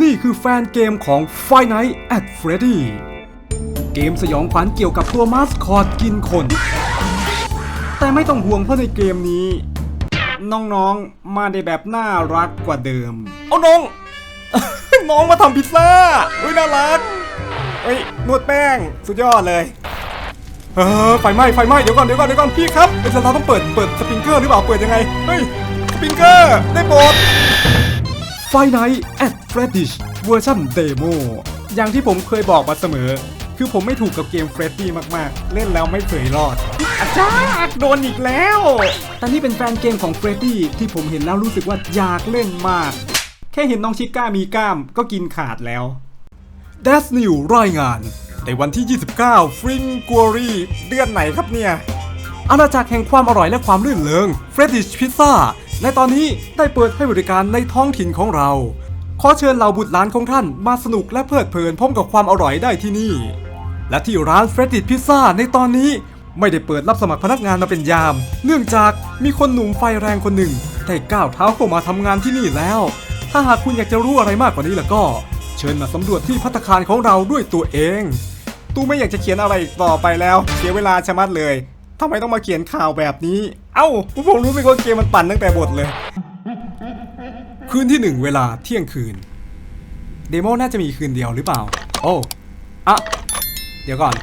นี่คือแฟนเกมของ Five Nights at Freddy เกมสยองขวัญเกี่ยวกับตัวมาสคอตกินคน แต่ไม่ต้องห่วงเพราะในเกมนี้ น้องๆ มาในแบบน่ารักกว่าเดิม เอาน้อง น้องมาทำพิซซ่าอุ้ยน่ารักเฮ้ยนวดแป้ง สุดยอดเลยเออไฟไหม้ไฟไหม้เดี๋ยวก่อนเดี๋ยวก่อนเดี๋ยวก่อนพี่ครับเอ้ยเราต้องเปิดเปิดสปริงเกอร์หรือเปล่าเปิดยังไงเฮ้ยสปริงเกอร์ได้โปรด ไฟไนแอดเฟรดิชเวอร์ชันเดโมอย่างที่ผมเคยบอกมาเสมอ คือผมไม่ถูกกับเกมเฟรดดี้มากๆ เล่นแล้วไม่เคยรอด อาจารย์โดนอีกแล้ว แต่นี่เป็นแฟนเกมของเฟรดดี้ที่ผมเห็นแล้วรู้สึกว่าอยากเล่นมาก แค่เห็นน้องชิก้ามีกล้ามก็กินขาดแล้ว d a s n e w รายงาน ในวันที่ 29 ฟริงกัวรีเดือนไหนครับเนี่ยอาณาจักรแห่งความอร่อยและความลื่นเริง f r e d d i s h Pizza ในตอนนี้ได้เปิดให้บริการในท้องถิ่นของเรา ขอเชิญเหล่าบุตรหลานของท่านมาสนุกและเพลิดเพลินพร้อมกับความอร่อยได้ที่นี่ และที่ร้าน f r e d d i s h Pizza ในตอนนี้ไม่ได้เปิดรับสมัครพนักงานมาเป็นยาม เนื่องจากมีคนหนุ่มไฟแรงคนหนึ่งได้ก้าวเท้าเข้ามาทำงานที่นี่แล้ว ถ้าหากคุณอยากจะรู้อะไรมากกว่านี้แล้วก็ เชิญมาสำรวจที่พัตตาคารของเราด้วยตัวเอง ตู้ไม่อยากจะเขียนอะไรอีกต่อไปแล้ว เสียเวลาชะมัดเลยทำไมต้องมาเขียนข่าวแบบนี้ เอ้าผมรู้ไม่ว่าเกมมันปั่นตั้งแต่บทเลย คืนที่หนึ่งเวลาเที่ยงคืน เดโมน่าจะมีคืนเดียวหรือเปล่า โอ้อะเดี๋ยวก่อน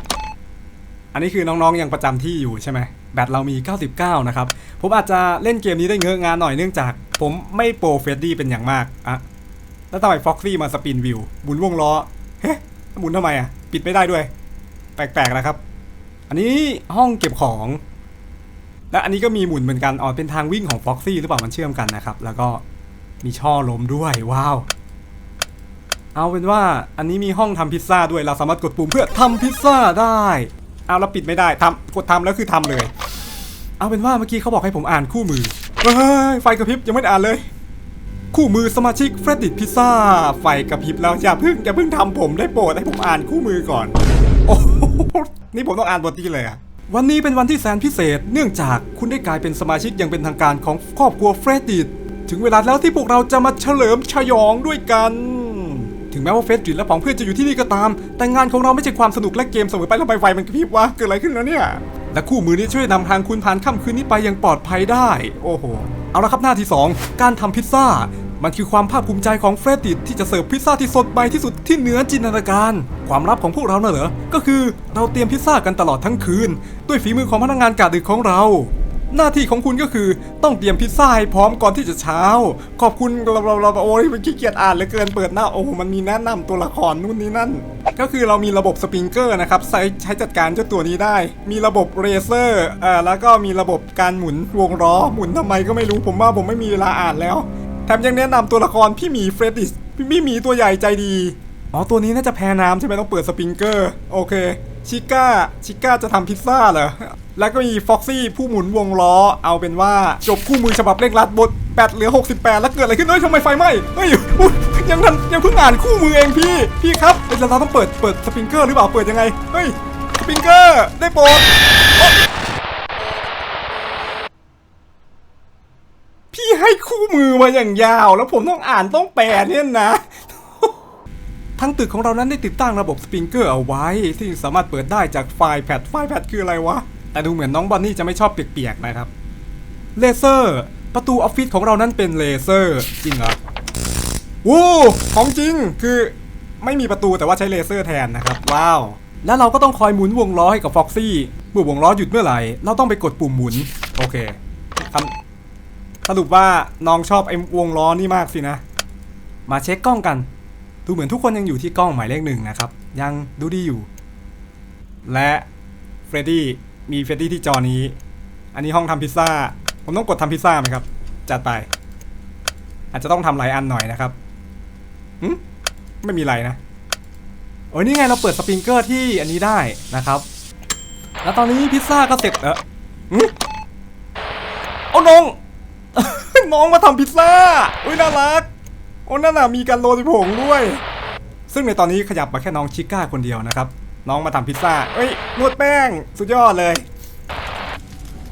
อันนี้คือน้องๆยังประจำที่อยู่ใช่ไหมแบตเรามี 99 นะครับ ผมอาจจะเล่นเกมนี้ได้เงอะงานหน่อยเนื่องจาก ผมไม่โปรเฟรดดี้เป็นอย่างมากอะแล้วทำไมฟ็อกซี่มาสปินวิวหมุนวงล้อเฮ้หมุนทำไมอะปิดไม่ได้ด้วย แปลกๆนะครับ อันนี้ห้องเก็บของ และอันนี้ก็มีหมุนเหมือนกันอ๋อเป็นทางวิ่งของฟ็อกซี่หรือเปล่ามันเชื่อมกันนะครับ แล้วก็มีช่อลมด้วยว้าว เอาเป็นว่าอันนี้มีห้องทำพิซซ่าด้วยเราสามารถกดปุ่มเพื่อทำพิซซ่าได้เอาแล้วปิดไม่ได้ทำกดทำแล้วคือทำเลย เอาเป็นว่าเมื่อกี้เขาบอกให้ผมอ่านคู่มือเฮ้ยไฟกระพริบยังไม่ได้อ่านเลย คู่มือสมาชิกเฟรดดิตพิซซ่าไฟกระพริบแล้วอย่าเพิ่งอย่าเพิ่งทำผมได้โปรดให้ผมอ่านคู่มือก่อนโอ้โหนี่ผมต้องอ่านบทที่เลยอะ วันนี้เป็นวันที่แสนพิเศษ เนื่องจากคุณได้กลายเป็นสมาชิกอย่างเป็นทางการของครอบครัวเฟรดดิตถึงเวลาแล้วที่พวกเราจะมาเฉลิมฉยองด้วยกัน ถึงแม้ว่าเฟสติดและผองเพื่อนจะอยู่ที่นี่ก็ตาม แต่งานของเราไม่ใช่ความสนุกและเกมเสมอไปแล้วไฟไฟมันกระพริบวะเกิดอะไรขึ้นแล้วเนี่ย และคู่มือนี้ช่วยนำทางคุณผ่านค่ำคืนนี้ไปอย่างปลอดภัยได้ โอ้โห เอาละครับหน้าที่ 2 การทำพิซซ่า มันคือความภาคภูมิใจของเฟรดดิตที่จะเสิร์ฟพิซซ่าที่สดใหม่ที่สุดที่เหนือจินตนาการ ความลับของพวกเราเน่ะเหรอ ก็คือเราเตรียมพิซซ่ากันตลอดทั้งคืน ด้วยฝีมือของพนักงานกะดึกของเรา หน้าที่ของคุณก็คือต้องเตรียมพิซซ่าให้พร้อมก่อนที่จะเช้า ขอบคุณเราเราเราโอ้ยมันขี้เกียจอ่านเหลือเกินเปิดหน้าโอ้มันมีแนะนำตัวละครนู่นนี่นั่น ก็คือเรามีระบบสปริงเกอร์นะครับใช้ใช้จัดการเจ้าตัวนี้ได้ มีระบบเรเซอร์เอ่อแล้วก็มีระบบการหมุนวงล้อหมุนทำไมก็ไม่รู้ผมว่าผมไม่มีเวลาอ่านแล้วแถมยังแนะนำตัวละครพี่หมีเฟรดดิสพี่หมีตัวใหญ่ใจดี อ๋อ ตัวนี้น่าจะแพ้น้ำใช่ไหมต้องเปิดสปริงเกอร์ โอเค ชิก้า ชิก้าจะทำพิซซ่าเหรอ แล้วก็มีฟ็อกซี่ผู้หมุนวงล้อ เอาเป็นว่าจบคู่มือฉบับเร่งรัดบทแบตเหลือ 68 แล้วเกิดอะไรขึ้นเฮ้ยทำไมไฟไหม้เฮ้ยยังทันยังเพิ่งอ่านคู่มือเองพี่ พี่ครับเดี๋ยวเราต้องเปิดเปิดสปริงเกอร์หรือเปล่า เปิดยังไง เฮ้ย สปริงเกอร์ ได้โปรดพี่ให้คู่มือมาอย่างยาว แล้วผมต้องอ่านต้องแปลเนี่ยนะ ทั้งตึกของเรานั้นได้ติดตั้งระบบสปริงเกอร์เอาไว้ที่สามารถเปิดได้จากไฟล์แพดไฟล์แพดคืออะไรวะ แต่ดูเหมือนน้องบอนนี่จะไม่ชอบเปียกๆนะครับ เลเซอร์ ประตูออฟฟิศของเรานั้นเป็นเลเซอร์ จริงเหรอวู้ของจริงคือไม่มีประตูแต่ว่าใช้เลเซอร์แทนนะครับ ว้าว แล้วเราก็ต้องคอยหมุนวงล้อให้กับฟ็อกซี่เมื่อวงล้อหยุดเมื่อไหร่ เราต้องไปกดปุ่มหมุน โอเคทำสรุปว่าน้องชอบไอ้วงล้อนี่มากสินะ มาเช็คกล้องกัน ดูเหมือนทุกคนยังอยู่ที่กล้องหมายเลขหนึ่งนะครับ ยังดูดีอยู่ และเฟรดดี้มีเฟรดดี้ที่จอนี้ อันนี้ห้องทำพิซซ่า ผมต้องกดทำพิซซ่าไหมครับ จัดไป อาจจะต้องทำหลายอันหน่อยนะครับหึไม่มีไรนะโอ้ยนี่ไงเราเปิดสปริงเกอร์ที่อันนี้ได้นะครับ แล้วตอนนี้พิซซ่าก็เสร็จเออเอาน้อง น้องมาทำพิซซ่า อุ้ยน่ารัก โอ้นั่นน่ะมีการโรยผงด้วย ซึ่งในตอนนี้ขยับมาแค่น้องชิก้าคนเดียวนะครับ น้องมาทำพิซซ่าเอ้ยนวดแป้ง สุดยอดเลย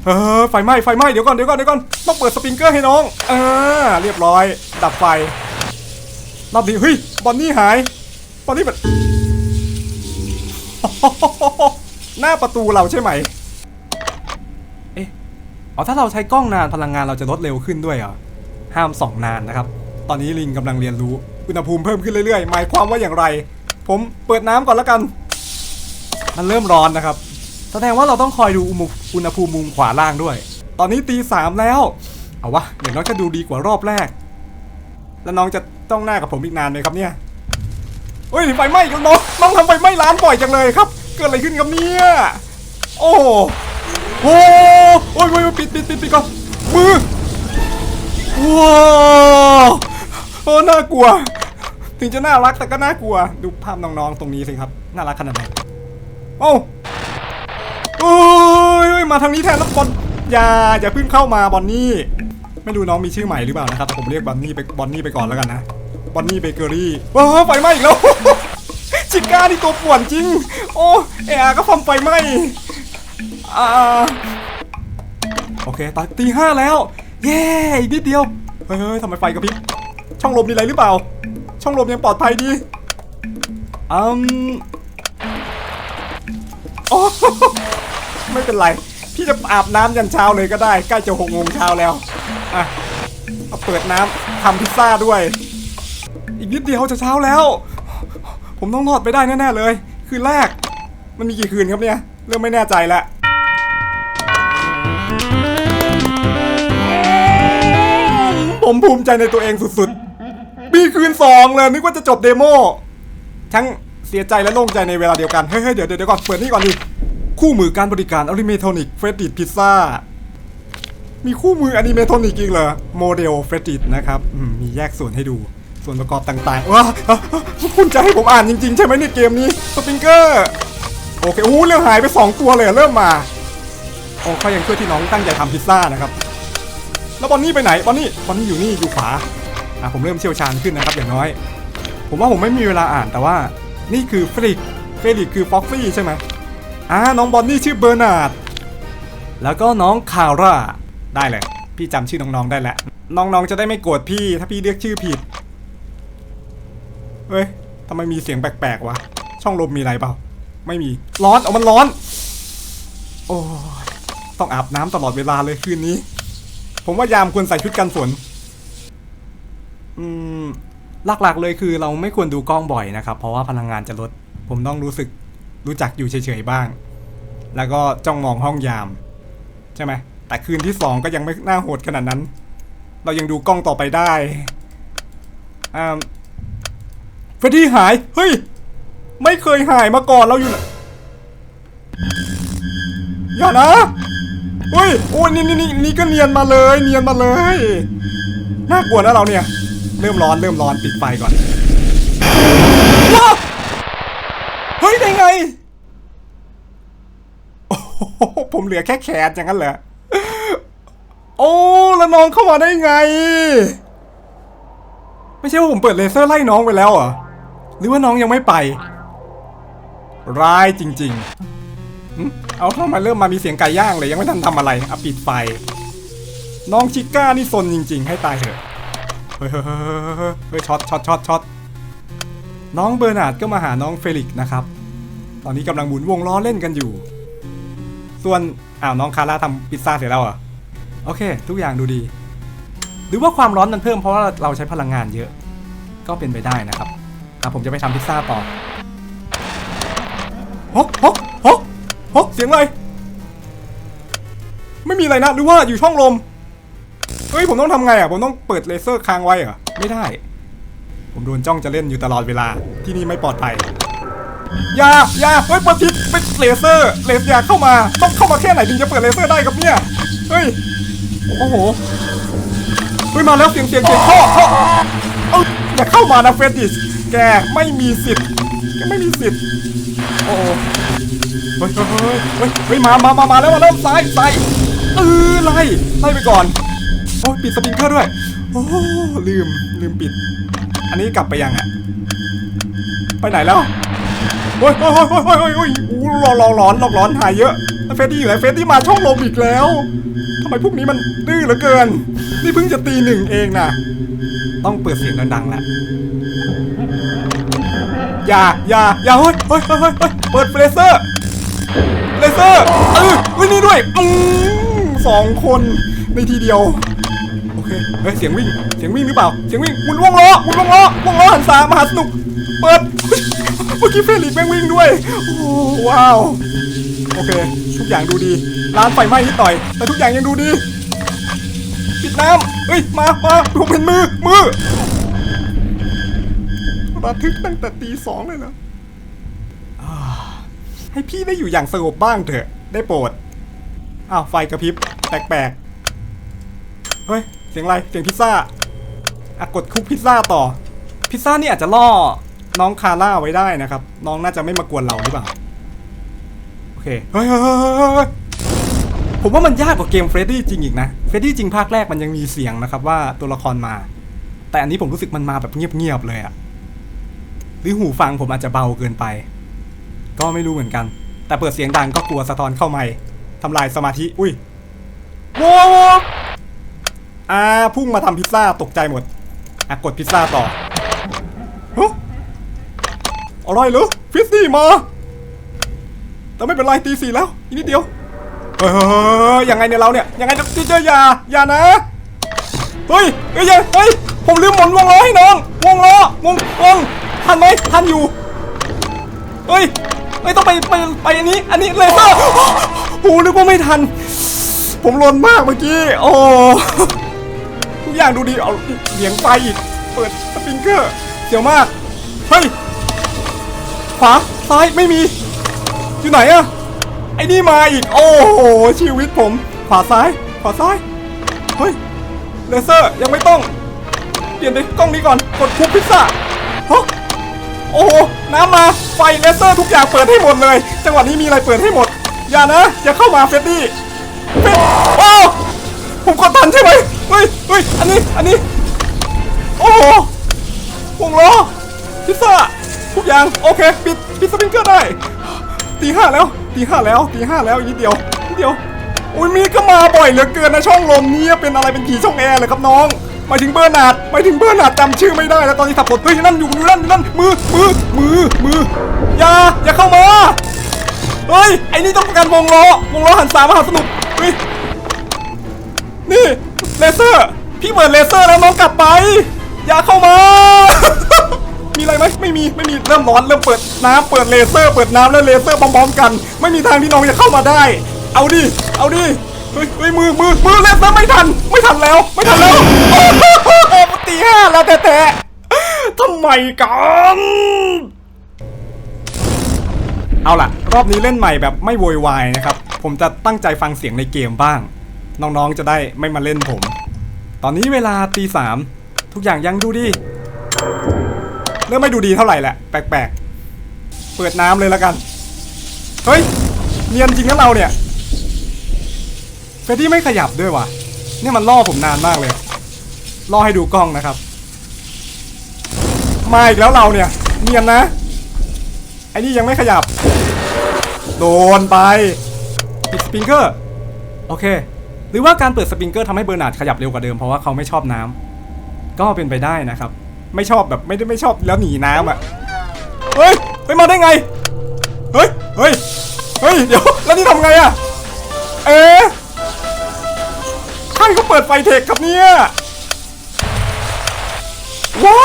เฮ้อไฟไหม้ไฟไหม้เดี๋ยวก่อนเดี๋ยวก่อนเดี๋ยวก่อนต้องเปิดสปริงเกอร์ให้น้องเออเรียบร้อย ดับไฟรอบนี้เฮ้ยบอนนี่หายบอนนี่แบบหน้าประตูเราใช่ไหมเอ๊ะอ๋อถ้าเราใช้กล้องนานพลังงานเราจะลดเร็วขึ้นด้วยเหรอห้ามส่องนานนะครับ ตอนนี้ลิงกำลังเรียนรู้ อุณหภูมิเพิ่มขึ้นเรื่อยๆ หมายความว่าอย่างไร ผมเปิดน้ำก่อนแล้วกัน มันเริ่มร้อนนะครับ แสดงว่าเราต้องคอยดูอุณหภูมิมุมขวาล่างด้วย ตอนนี้ตีสามแล้ว เอาวะเดี๋ยวน้องจะดูดีกว่ารอบแรก แล้วน้องจะต้องหน้ากับผมอีกนานไหมครับเนี่ยเฮ้ยไฟไหม้กแล้วน้องน้องทำไฟไหม้ร้านบ่อยจังเลยครับ เกิดอะไรขึ้นครับเนี่ย โอ้โหโอ้โอ้ยโอ้ยปิดปิดปิดปิดก่อนมือว้า โอ้น่ากลัว ถึงจะน่ารักแต่ก็น่ากลัว ดูภาพน้องๆตรงนี้สิครับ น่ารักขนาดไหนโอ้โอ้ยมาทางนี้แทนแล้วบอลอย่าอย่าเพิ่งเข้ามาบอนนี่ ไม่รู้น้องมีชื่อใหม่หรือเปล่านะครับ ผมเรียกบอนนี่ไปบอนนี่ไปก่อนแล้วกันนะบอนนี่เบเกอรี่ว้าไฟไหม้อีกแล้วชิก้านี่ตัวป่วนจริง โอ้เออาก็ฟอมไฟไหม้อ่าโอเคตอนตีห้าแล้ว เย้อีกนิดเดียว เฮ้ยเฮ้ยทำไมไฟกระพริบ ช่องลมมีอะไรหรือเปล่า ช่องลมยังปลอดภัยดีอืมโอ้ไม่เป็นไร พี่จะอาบน้ำยันเช้าเลยก็ได้ ใกล้จะหกโมงเช้าแล้วอะเอาเปิดน้ำทำพิซซ่าด้วย อีกนิดเดียวจะเช้าแล้ว ผมต้องรอดไปได้แน่ๆเลย คืนแรก มันมีกี่คืนครับเนี่ย เริ่มไม่แน่ใจแล้วผมภูมิใจในตัวเองสุดๆ มีคืนสองเลยนึกว่าจะจบเดโมทั้งเสียใจและโล่งใจในเวลาเดียวกัน เฮ้ยเดี๋ยวเดี๋ยวก่อนเปิดนี่ก่อนดิ คู่มือการบริการอลิเมทอนิกเฟรดิตพิซซ่า มีคู่มืออนิเมทอนิกอีกเหรอ โมเดลเฟรดิตนะครับมีแยกส่วนให้ดู ส่วนประกอบต่างๆว้าคุณจะให้ผมอ่านจริงๆ ใช่ไหมในเกมนี้ สปริงเกอร์ โอเคอู้เรื่องหายไป 2 ตัวเลยเริ่มมาโอ้เขายังช่วยที่น้องตั้งใจทำพิซซ่านะครับ แล้วบอนนี่ไปไหน บอนนี่ บอนนี่อยู่นี่อยู่ขวา อะผมเริ่มเชี่ยวชาญขึ้นนะครับอย่างน้อย ผมว่าผมไม่มีเวลาอ่านแต่ว่า นี่คือเฟริกเฟริกคือฟ็อกซี่ใช่ไหมอ่าน้องบอนนี่ชื่อเบอร์นาร์ดแล้วก็น้องคาร่าได้เลย พี่จำชื่อน้องๆได้แล้วน้องๆจะได้ไม่โกรธพี่ ถ้าพี่เรียกชื่อผิดเฮ้ยทำไมมีเสียงแปลกๆวะช่องลมมีอะไรเปล่า ไม่มีร้อนเอามันร้อน โอ้ต้องอาบน้ำตลอดเวลาเลยคืนนี้ ผมว่ายามควรใส่ชุดกันฝน หลักๆเลยคือเราไม่ควรดูกล้องบ่อยนะครับ เพราะว่าพลังงานจะลด ผมต้องรู้สึกรู้จักอยู่เฉยๆบ้าง แล้วก็จ้องมองห้องยาม ใช่ไหมแต่คืนที่สองก็ยังไม่น่าโหดขนาดนั้น เรายังดูกล้องต่อไปได้อ่าเฟรดดี้หาย เฮ้ย ไม่เคยหายมาก่อนเราอยู่ไหนอย่านะเฮ้ยโอ้ยนี่นี่นี่นี่ก็เนียนมาเลย เนียนมาเลย น่ากลัวนะเราเนี่ย เริ่มร้อนเริ่มร้อนปิดไฟก่อนว้าเฮ้ยได้ไงโอ้ผมเหลือแค่แขนอย่างนั้นเหรอโอ้แล้วน้องเข้ามาได้ไง ไม่ใช่ว่าผมเปิดเลเซอร์ไล่น้องไปแล้วเหรอหรือว่าน้องยังไม่ไป ร้ายจริงๆ เอาเข้ามาเริ่มมามีเสียงไก่ย่างเลยยังไม่ทันทำอะไรเอาปิดไฟ น้องชิก้านี่ซนจริง ๆ ให้ตายเถอะ เฮ้ยเฮ้ยช็อตช็อตช็อตช็อตน้องเบอร์นาร์ดก็มาหาน้องเฟลิกซ์นะครับ ตอนนี้กำลังหมุนวงล้อเล่นกันอยู่ ส่วนอ้าวน้องคาร่าทำพิซซ่าเสร็จแล้วเหรอ โอเค ทุกอย่างดูดี หรือว่าความร้อนมันเพิ่มเพราะว่าเราใช้พลังงานเยอะ ก็เป็นไปได้นะครับอะผมจะไปทำพิซซ่าต่อฮกฮกฮกฮกเสียงอะไร ไม่มีอะไรนะหรือว่าอยู่ช่องลม ฮ้ยผมต้องทำไงอะผมต้องเปิดเลเซอร์ค้างไว้เหรอไม่ได้ ผมโดนจ้องจะเล่นอยู่ตลอดเวลาที่นี่ไม่ปลอดภัยอย่าอย่าเฮ้ยเปิดพิษเป็นเลเซอร์เลเซอร์เข้ามาต้องเข้ามาแค่ไหนถึงจะเปิดเลเซอร์ได้ครับเนี่ยเฮ้ยโอ้โหเฮ้ยมาแล้วเสียงเสียงเสียงท่อท่อเอ้ยอย่าเข้ามานะเฟรดดิสแกไม่มีสิทธิ์แกไม่มีสิทธิ์โอ้โหเฮ้ยเฮ้ยเฮ้ยเฮ้ยเฮ้ยมามามามาแล้วมาแล้วซ้ายซ้ายเออไล่ไล่ไปก่อน โอ้ยปิดสปริงเกอร์ด้วย โอ้ลืมลืมปิด อันนี้กลับไปยังอะไปไหนแล้วโอ้ยโอ้ยโอ้ยโอ้ยโอ้ยโอ้ยอู้ร้อนร้อนร้อนร้อนหายเยอะแล้วเฟรดดี้อยู่ไหนเฟรดดี้มาช่องลมอีกแล้วทำไมพวกนี้มันดื้อเหลือเกิน นี่เพิ่งจะตีหนึ่งเองนะต้องเปิดเสียงดังๆแหละอย่าอย่าอย่าเฮ้ยเฮ้ยเฮ้ยเฮ้ยเฮ้ยเปิดเลเซอร์เลเซอร์เออเฮ้ยนี่ด้วยอืมสองคนในทีเดียว เคเฮ้ยเสียงวิ่ง เสียงวิ่งหรือเปล่า เสียงวิ่งหมุนวงล้อหมุนวงล้อวงล้อหันสายมหาสนุก เปิด เมื่อกี้เฟลิกแม่งวิ่งด้วย โอ้ว้าว โอเค ทุกอย่างดูดี ร้านไฟไหม้นิดหน่อย แต่ทุกอย่างยังดูดี ปิดน้ำเฮ้ย มามาผมเห็นมือ มือระทึกตั้งแต่ตีสองเลยนะอาให้พี่ได้อยู่อย่างสงบบ้างเถอะ ได้โปรด อ้าว ไฟกระพริบ แปลกๆ เฮ้ย สียงอะไร เสียงพิซซ่าอะกดคุกพิซซ่าต่อ พิซซ่านี่อาจจะล่อน้องคาร่าไว้ได้นะครับ น้องน่าจะไม่มากวนเราหรือเปล่า โอเค เฮ้ยผมว่ามันยากกว่าเกมเฟรดดี้จริงอีกนะ เฟรดดี้จริงภาคแรกมันยังมีเสียงนะครับว่าตัวละครมา แต่อันนี้ผมรู้สึกมันมาแบบเงียบๆเลยอะหรือหูฟังผมอาจจะเบาเกินไป ก็ไม่รู้เหมือนกัน แต่เปิดเสียงดังก็กลัวสะท้อนเข้าไม่ทำลายสมาธิ อุ้ยโว้ อ่าพุ่งมาทำพิซซ่าตกใจหมดอะกดพิซซ่าต่อฮะอะไรเหรือฟิสซี่มาแต่ไม่เป็นไรตีสี่แล้วอีกนิดเดียวเฮ้ยยังไงเนี่ยเราเนี่ยยังไงเนี่ยเจออย่าอย่านะเฮ้ยเฮ้ยอย่าเฮ้ยผมลืมหมุนวงล้อให้น้องวงล้อวงวงทันไหมทันอยู่เฮ้ยไม่ต้องไปไปไปอันนี้อันนี้เลเซอร์โอ้นึกว่าไม่ทัน ผมลนมากเมื่อกี้โอ้ ทุกอย่างดูดีเอาเสียงไฟอีก เปิดสปริงเกอร์ เสียวมาก เฮ้ย ขวา ซ้าย ไม่มี อยู่ไหนอะไอ้นี่มาอีก โอ้โห ชีวิตผม ขวาซ้าย ขวาซ้าย เฮ้ย เลเซอร์ยังไม่ต้อง เปลี่ยนไปกล้องนี้ก่อน กดคุกพิซซ่าฮะโอ้โห น้ำมา ไฟเลเซอร์ทุกอย่างเปิดให้หมดเลย จังหวะนี้มีอะไรเปิดให้หมด อย่านะ อย่าเข้ามาเฟดดี้เฟดโอ้ผมกดทันใช่ไหม เฮ้ยเฮ้ยอันนี้อันนี้โอ้โหวงล้อพิซซ่าทุกอย่างโอเคปิดปิดสปริงเกอร์ได้ตีห้าแล้วตีห้าแล้วตีห้าแล้วอีกนิดเดียวนิดเดียวอุ้ยมีก็มาบ่อยเหลือเกินนะช่องลมนี้เป็นอะไรเป็นผีช่องแอร์เลยครับน้องหมายถึงเบอร์นาดหมายถึงเบอร์นาดจำชื่อไม่ได้แล้วตอนนี้สับสนเฮ้ยนั่นอยู่อยู่นั่นอยู่นั่นมือมือมือมืออย่าอย่าเข้ามาเฮ้ยไอ้นี่ต้องการวงล้อวงล้อหันสามมหาสนุกเฮ้ย นี่เลเซอร์ พี่เปิดเลเซอร์แล้วน้องกลับไป อย่าเข้ามา มีอะไรไหมไม่มีไม่มีเริ่มร้อนเริ่มเปิดน้ำเปิดเลเซอร์ เปิดน้ำแล้วเลเซอร์พร้อมๆกัน ไม่มีทางที่น้องจะเข้ามาได้ เอาดิเอาดิเฮ้ยเฮ้ยมือมือมือเลเซอร์ไม่ทัน ไม่ทันแล้ว ไม่ทันแล้วตีห้าแล้วแท้ๆทำไมกันเอาล่ะ รอบนี้เล่นใหม่แบบไม่โวยวายนะครับ ผมจะตั้งใจฟังเสียงในเกมบ้าง น้องๆจะได้ไม่มาเล่นผม ตอนนี้เวลาตีสามทุกอย่างยังดูดี เริ่มไม่ดูดีเท่าไหร่แหละ แปลกๆ เปิดน้ำเลยแล้วกัน เฮ้ยเนียนจริงนะเราเนี่ยเฟรดดี้ไม่ขยับด้วยว่ะนี่มันล่อผมนานมากเลย ล่อให้ดูกล้องนะครับ มาอีกแล้วเราเนี่ย เนียนนะ ไอ้นี่ยังไม่ขยับ โดนไปปิดสปริงเกอร์ โอเค หรือว่าการเปิดสปริงเกอร์ทำให้เบอร์นาร์ดขยับเร็วกว่าเดิมเพราะว่าเขาไม่ชอบน้ำก็เป็นไปได้นะครับ ไม่ชอบแบบไม่ได้ไม่ชอบแล้วหนีน้ำอะเฮ้ยไปมาได้ไงเฮ้ยเฮ้ยเฮ้ยเดี๋ยวแล้วนี่ทำไงอะเอ๊ะใครเขาเปิดไฟเทคครับเนี่ยว้า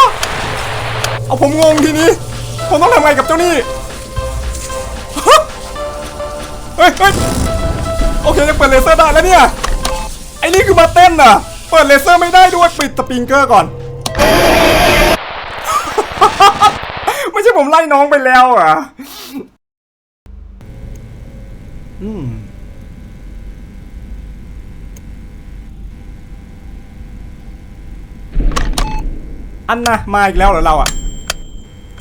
เอาผมงงทีนี้ผมต้องทำไงกับเจ้านี่เฮ้ยเฮ้ยโอเคยังเปิดเลเซอร์ได้แล้วเนี่ย อ้นี่คือมาเต้นอะ เปิดเลเซอร์ไม่ได้ด้วยปิดสปริงเกอร์ก่อน ไม่ใช่ผมไล่น้องไปแล้วเหรอะอืมอันนะมาอีกแล้วเหรอเราอะ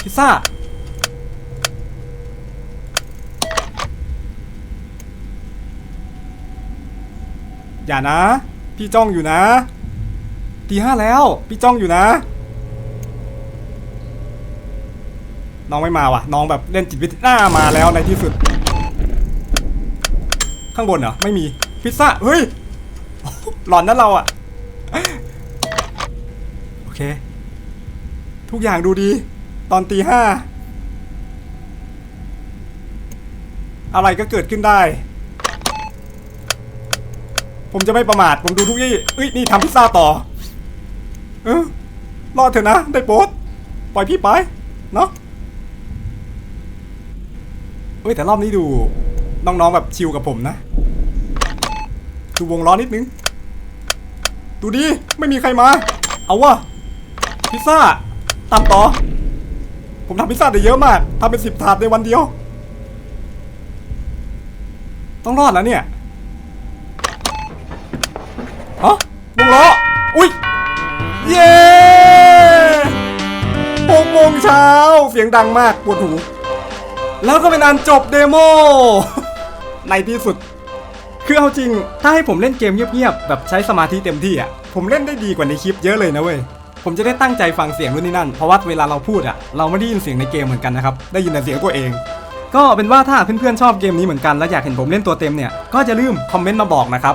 พิซซ่า อย่านะ พี่จ้องอยู่นะตีห้าแล้ว พี่จ้องอยู่นะ น้องไม่มาวะน้องแบบเล่นจิตวิทยามาแล้วในที่สุด ข้างบนเหรอ ไม่มีพิซซ่า เฮ้ย หลอนนั่นเราอะโอเค ทุกอย่างดูดี ตอนตีห้าอะไรก็เกิดขึ้นได้ ผมจะไม่ประมาท ผมดูทุกยี่เอ้ย นี่ทำพิซซ่าต่อ เออรอดเถอะนะ ได้โปรดปล่อยพี่ไป เนาะเอ้ย แต่รอบนี้ดู น้องๆ แบบชิลกับผมนะ ดูวงล้อนิดนึง ดูดิ ไม่มีใครมา เอาวะพิซซ่าตามต่อ ผมทำพิซซ่าได้เยอะมากทำเป็นสิบถาดในวันเดียว ต้องรอดแล้วเนี่ย ฮะวงล้ออุ้ย เย้หกโมงเช้าเสียงดังมากปวดหู แล้วก็เป็นอันจบเดโม ในที่สุด คือเอาจริง ถ้าให้ผมเล่นเกมเงียบๆ แบบใช้สมาธิเต็มที่อะ ผมเล่นได้ดีกว่าในคลิปเยอะเลยนะเว้ย ผมจะได้ตั้งใจฟังเสียงนู่นนี่นั่น เพราะว่าเวลาเราพูดอะ เราไม่ได้ยินเสียงในเกมเหมือนกันนะครับ ได้ยินแต่เสียงตัวเองก็เป็นว่าถ้าเพื่อนๆชอบเกมนี้เหมือนกันและอยากเห็นผมเล่นตัวเต็มเนี่ย ก็จะลืมคอมเมนต์มาบอกนะครับ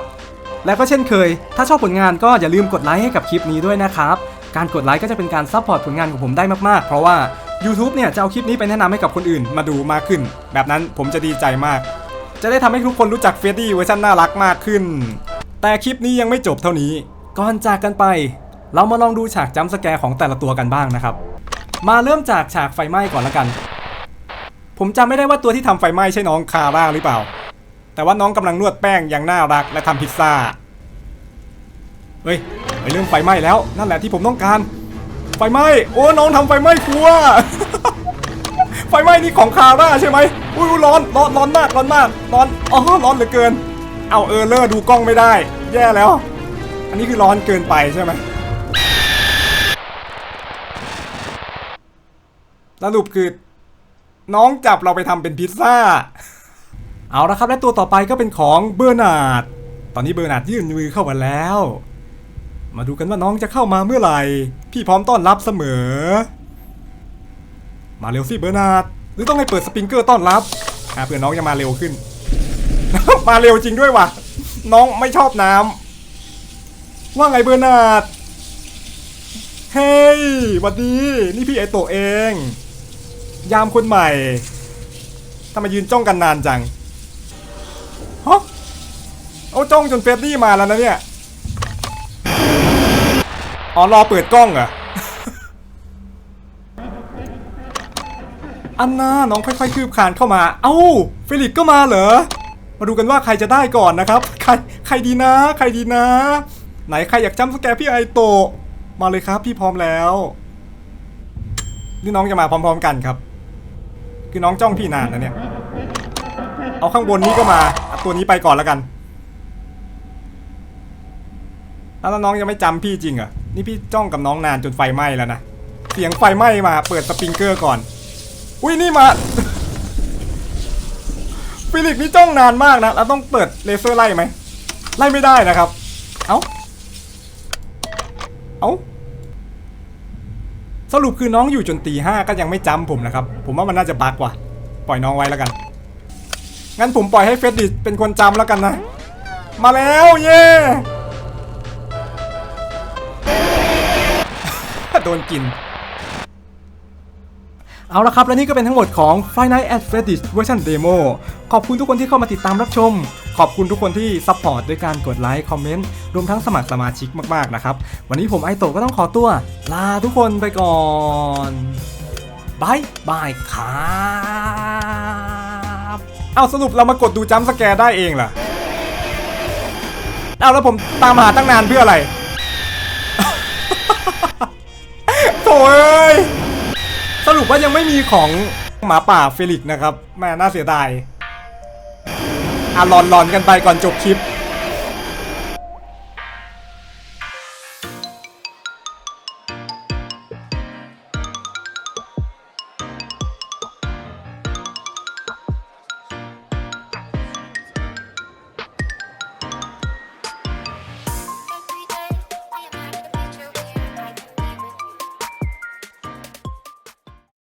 แล้วก็เช่นเคย ถ้าชอบผลงานก็อย่าลืมกดไลค์ให้กับคลิปนี้ด้วยนะครับ การกดไลค์ก็จะเป็นการซัพพอร์ตผลงานของผมได้มากๆ เพราะว่า YouTube เนี่ยจะเอาคลิปนี้ไปแนะนำให้กับคนอื่นมาดูมากขึ้น แบบนั้นผมจะดีใจมาก จะได้ทำให้ทุกคนรู้จักเฟรดดี้เวอร์ชันน่ารักมากขึ้น แต่คลิปนี้ยังไม่จบเท่านี้ ก่อนจากกันไป เรามาลองดูฉากจัมสแกร์ของแต่ละตัวกันบ้างนะครับ มาเริ่มจากฉากไฟไหม้ก่อนละกัน ผมจำไม่ได้ว่าตัวที่ทำไฟไหม้ใช่น้องคาร่าหรือเปล่า แต่ว่าน้องกำลังนวดแป้งอย่างน่ารักและทำพิซซ่า เฮ้ยไปเรื่องไฟไหม้แล้ว นั่นแหละที่ผมต้องการ ไฟไหม้ โอ้ น้องทำไฟไหม้ครัว ไฟไหม้นี่ของคาร่าใช่ไหมอุ้ยร้อน ร้อน ร้อนมาก ร้อนมาก ร้อน อ๋อ ร้อนเหลือเกิน เอาเออเลอร์ดูกล้องไม่ได้ แย่แล้ว อันนี้คือร้อนเกินไปใช่ไหมสรุปคือ น้องจับเราไปทำเป็นพิซซ่า เอาละครับและตัวต่อไปก็เป็นของเบอร์นาร์ดตอนนี้เบอร์นาร์ดยื่นมือเข้ามาแล้ว มาดูกันว่าน้องจะเข้ามาเมื่อไหร่ พี่พร้อมต้อนรับเสมอ มาเร็วสิเบอร์นาร์ดหรือต้องให้เปิดสปริงเกอร์ต้อนรับอ่าเผื่อน้องจะมาเร็วขึ้น มาเร็วจริงด้วยว่ะ น้องไม่ชอบน้ำว่าไงเบอร์นาร์ดเฮ้ยหวัดดี นี่พี่ไอโตเอง ยามคนใหม่ทำไมยืนจ้องกันนานจัง เอาจ้องจนเฟรดดี้มาแล้วนะเนี่ย อ๋อรอเปิดกล้องเหรอ อันน่าน้องค่อยๆคืบคานเข้ามา เอ้าเฟลิปก็มาเหรอ มาดูกันว่าใครจะได้ก่อนนะครับ ใครใครดีนะ ใครดีนะ ไหนใครอยากจำสแกพี่ไอโตะมาเลยครับพี่พร้อมแล้ว นี่น้องจะมาพร้อม ๆ กันครับ คือน้องจ้องพี่นานนะเนี่ย เอาข้างบนนี้ก็มาเอาตัวนี้ไปก่อนแล้วกัน แล้วน้องยังไม่จำพี่จริงเหรอนี่พี่จ้องกับน้องนานจนไฟไหม้แล้วนะเสียงไฟไหม้มาเปิดสปริงเกอร์ก่อน อุ้ยนี่มาฟิลิปนี่จ้องนานมากนะแล้วต้องเปิดเลเซอร์ไล่ไหมไล่ไม่ได้นะครับ เอ้าเอ้าสรุปคือน้องอยู่จนตีห้าก็ยังไม่จำผมนะครับ ผมว่ามันน่าจะบั๊กว่ะ ปล่อยน้องไว้แล้วกัน งั้นผมปล่อยให้เฟรดดิเป็นคนจำแล้วกันนะ มาแล้วเย่ โดนกิน เอาละครับ และนี่ก็เป็นทั้งหมดของ f i n i g h t at Freddy's เวอร์ชันเดโมขอบคุณทุกคนที่เข้ามาติดตามรับชม ขอบคุณทุกคนที่ซัพพอร์ตด้วยการกดไลค์ คอมเมนต์ รวมทั้งสมัครสมาชิกมากๆนะครับ วันนี้ผมไอโตะก็ต้องขอตัว ลาทุกคนไปก่อนบายบายครับเอาสรุปเรามากดดูจัมสแกร์ได้เองเหรอเอาแล้วผมตามหาตั้งนานเพื่ออะไร เอ้ย สรุปว่ายังไม่มีของหมาป่าเฟลิกซ์นะครับแม่น่าเสียดายอะหลอนๆกันไปก่อนจบคลิป